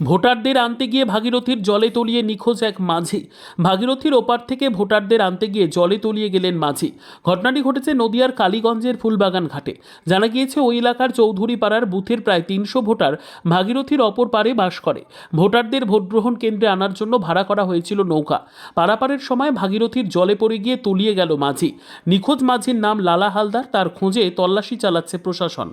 ভোটারদের আনতে গিয়ে ভাগীরথীর জলে তলিয়ে নিখোঁজ এক মাঝি। ভাগীরথীর ওপার থেকে ভোটারদের আনতে গিয়ে জলে তলিয়ে গেলেন মাঝি। ঘটনাটি ঘটেছে নদিয়ার কালীগঞ্জের ফুলবাগান ঘাটে। জানা গিয়েছে, ওই এলাকার চৌধুরী পাড়ার বুথের প্রায় তিনশো ভোটার ভাগীরথীর অপর পারে বাস করে। ভোটারদের ভোটগ্রহণ কেন্দ্রে আনার জন্য ভাড়া করা হয়েছিল নৌকা। পারাপারের সময় ভাগীরথীর জলে পড়ে গিয়ে তলিয়ে গেল মাঝি। নিখোঁজ মাঝির নাম লালা হালদার, তার খোঁজে তল্লাশি চালাচ্ছে প্রশাসন।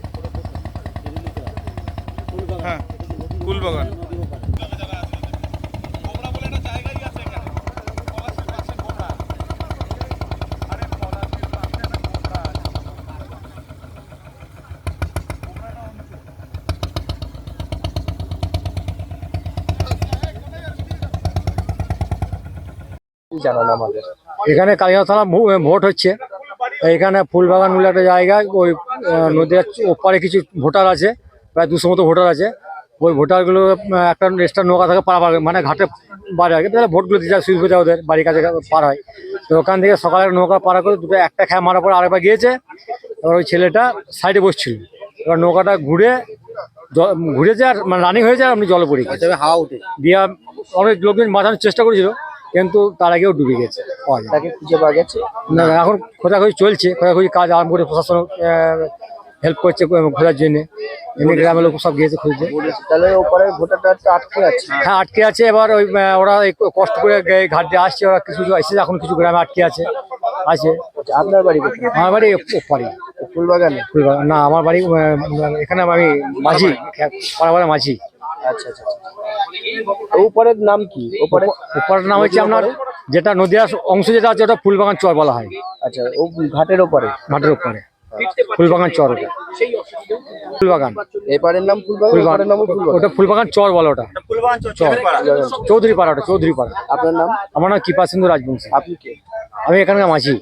হ্যাঁ ফুলবাগান। জানান আমাদের এখানে ভোট হচ্ছে। এখানে ফুলবাগান বলে একটা জায়গায় ওই নদীর ওপারে কিছু ভোটার আছে। প্রায় দুশো মতো ভোটার আছে। ওই ভোটারগুলো একটা এক্সট্রা নৌকা থাকে পার মানে ঘাটে বাড়ি আগে তাহলে ভোটগুলো দিতে যায় সুবিধা ওদের বাড়ির কাছে পার হয়। তো ওখান থেকে সকালে নৌকা পাড়া করে দুটো একটা খেয়া মারার পর আরেকবার গিয়েছে। এবার ওই ছেলেটা সাইডে বসছিল। এবার নৌকাটা ঘুরে ঘুরেছে আর মানে রানিং হয়েছে আর আপনি জলে পড়ে গেছে হাওয়া উঠে। দিয়া অনেক লোকজন বাঁচানোর চেষ্টা করেছিল কিন্তু তার আগেও ডুবে গেছে তাকে খুঁজে পাওয়া গেছে? না না, এখন খোঁজাখুঁজি চলছে। খোঁজাখুঁজি কাজ আরম্ভ করে প্রশাসন হেল্প করছে খোঁজার জন্য। এমনি গ্রামের লোক সব গিয়েছে খুঁজছে তাহলে ওপরে ভোটারটা আটকে আছে। হ্যাঁ আটকে আছে। এবার ওই ওরা কষ্ট করে ঘাট দিয়ে আসছে। ওরা কিছু এসেছে এখন কিছু গ্রামে আটকে আছে। আছে। আচ্ছা, আপনার বাড়ি আমার বাড়ি পারি ফুলবাগানে? না আমার বাড়ি এখানে আমি মাঝি। পাড়া মাঝি। আচ্ছা আচ্ছা আচ্ছা। নাম কি? উপরে ওপারের নাম হচ্ছে আপনার যেটা নদিয়ার অংশ যেটা আছে ওটা ফুলবাগান চর বলা হয়। আচ্ছা ও ঘাটের ওপরে। ঘাটের ওপারে। ফুলবাগান চর ওটা। ফুলবাগান। এপারের নাম ফুলবাগান নাম ফুলবাগান। ওটা ফুলবাগান চর বলো ওটা। চর চৌধুরী পাড়া ওটা চৌধুরী পাড়া আপনার নাম? আমার নাম কৃপা সিন্ধু রাজবংশী। আপনি কে? আমি এখানকার মাঝি।